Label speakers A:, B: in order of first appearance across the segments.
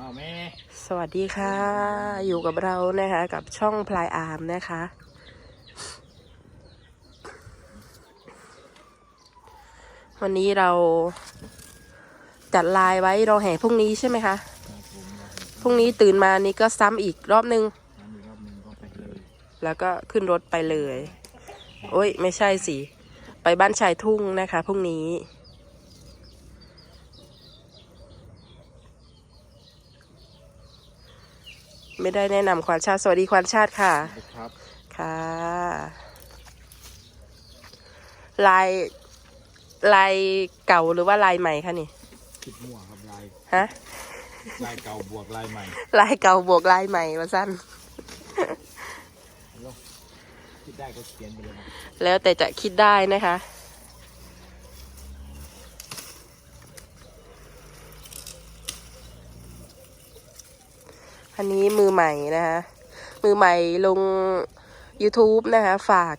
A: อ้าวแม่
B: สวัสดีค่ะ อยู่กับเรานะคะ กับช่องพลายอาร์มนะคะ วันนี้เราจัดลายไว้รอแห่พรุ่งนี้ใช่ไหมคะ
A: ครับผมครับ
B: พรุ่งนี้ตื่นมานี่ก็ซ้ำอีกรอบนึง
A: ทำอีกรอบหนึ่งก็ไปเลย
B: แล้วก็ขึ้นรถไปเลย โอ้ย ไม่ใช่สิ ไปบ้านชายทุ่งนะคะพรุ่งนี้ ไม่ได้แนะนำควานชาติสวัสดีควานชาติค่ะ
A: ครับ
B: ค่ะลายลายเก่าหรือว่าลายใหม่คะนี่
A: คิดมั่วครับลาย
B: ฮะ
A: ลายเก่าบวกลายใหม่
B: ลายเก่าบวกลายใหม่ว่าสั้น
A: แล้วคิดได้ก็เขียนไปเลยนะ
B: แล้วแต่จะคิดได้นะคะ อันนี้มือใหม่นะคะมือใหม่ลง YouTube นะคะ ฝาก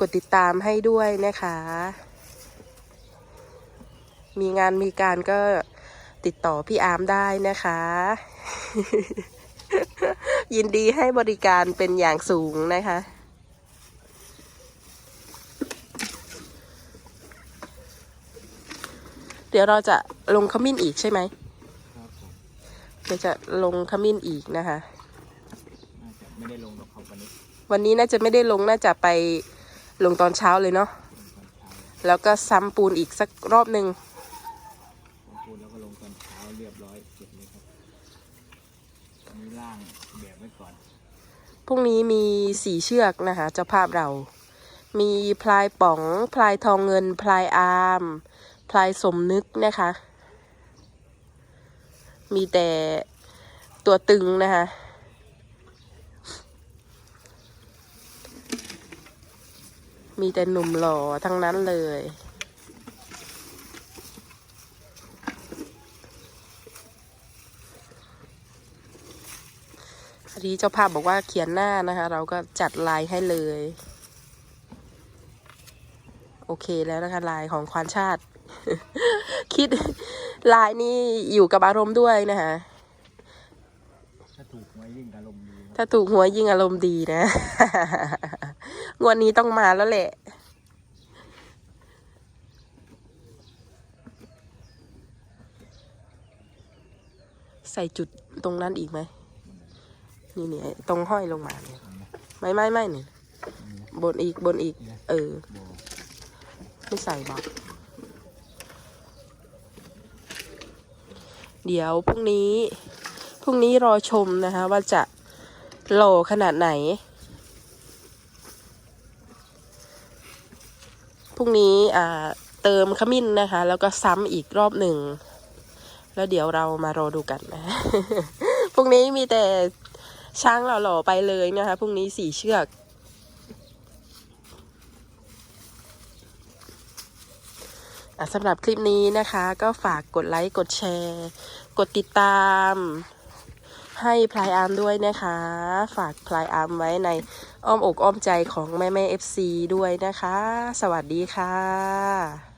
B: กดติดตามให้ด้วยนะคะ มีงานมีการก็ติดต่อพี่อาร์มได้นะคะ ยินดีให้บริการเป็นอย่างสูงนะคะเดี๋ยวเราจะลงขมิ้นอีกใช่ไหม
A: ครับผม
B: เดี๋ยวจะลงขมิ้นอีกนะคะ
A: น่าจะไม่ได้ลงหรอกครับวันนี้
B: วันนี้น่าจะไม่ได้ลงน่าจะไปลงตอนเช้าเลยเนาะ
A: ลงตอนเช้า
B: แล้วก็ซ้ำปูนอีกสักรอบหนึ่ง
A: ลงปูนแล้วก็ลงตอนเช้าเรียบร้อยเก็บเลยครับอันนี้ล่างแบบไว้ก่อน
B: พรุ่งนี้มีสี่เชือกนะคะ เจ้าภาพเรา มีพลายป๋อง พลายทองเงิน พลายอาร์มพลายสมนึกนะคะ มีแต่ตัวตึงนะคะ มีแต่หนุ่มหล่อทั้งนั้นเลยอันนี้เจ้าภาพบอกว่าเขียนหน้านะคะ เราก็จัดลายให้เลย โอเคแล้วนะคะลายของควานชาติ คิด ลายนี้อยู่กับอารมณ์ด้วยนะคะ
A: ถ้าถูกไว้ยิ่งอารมณ์ดีครับ
B: ถ้าถูกหัวยยิ่งอารมณ์ดีนะ งวดนี้ต้องมาแล้วแหละใส่จุดตรงนั้นอีกไหม นี่เนี่ยตรงห้อยลงมาเนี่ยไม่ไม่ไม่เนี่ยบนอีกบนอีก เออ
A: โบ
B: ไม่ใส่บอก เดี๋ยวพรุ่งนี้พรุ่งนี้รอชมนะคะ ว่าจะโหล่ขนาดไหนพรุ่งนี้อ่าเติมขมิ้นนะคะ แล้วก็ซ้ำอีกรอบหนึ่ง แล้วเดี๋ยวเรามารอดูกันนะพรุ่งนี้มีแต่ช้างหล่อๆไปเลยนะคะพรุ่งนี้สี่เชือกอสำหรับคลิปนี้นะคะ ก็ฝากกดไลค์ กดแชร์ กดติดตามให้พลายอาร์มด้วยนะคะ ฝากพลายอาร์มไว้ในอ้อมอกอ้อมใจของแม่แม่เอฟซีด้วยนะคะ สวัสดีค่ะ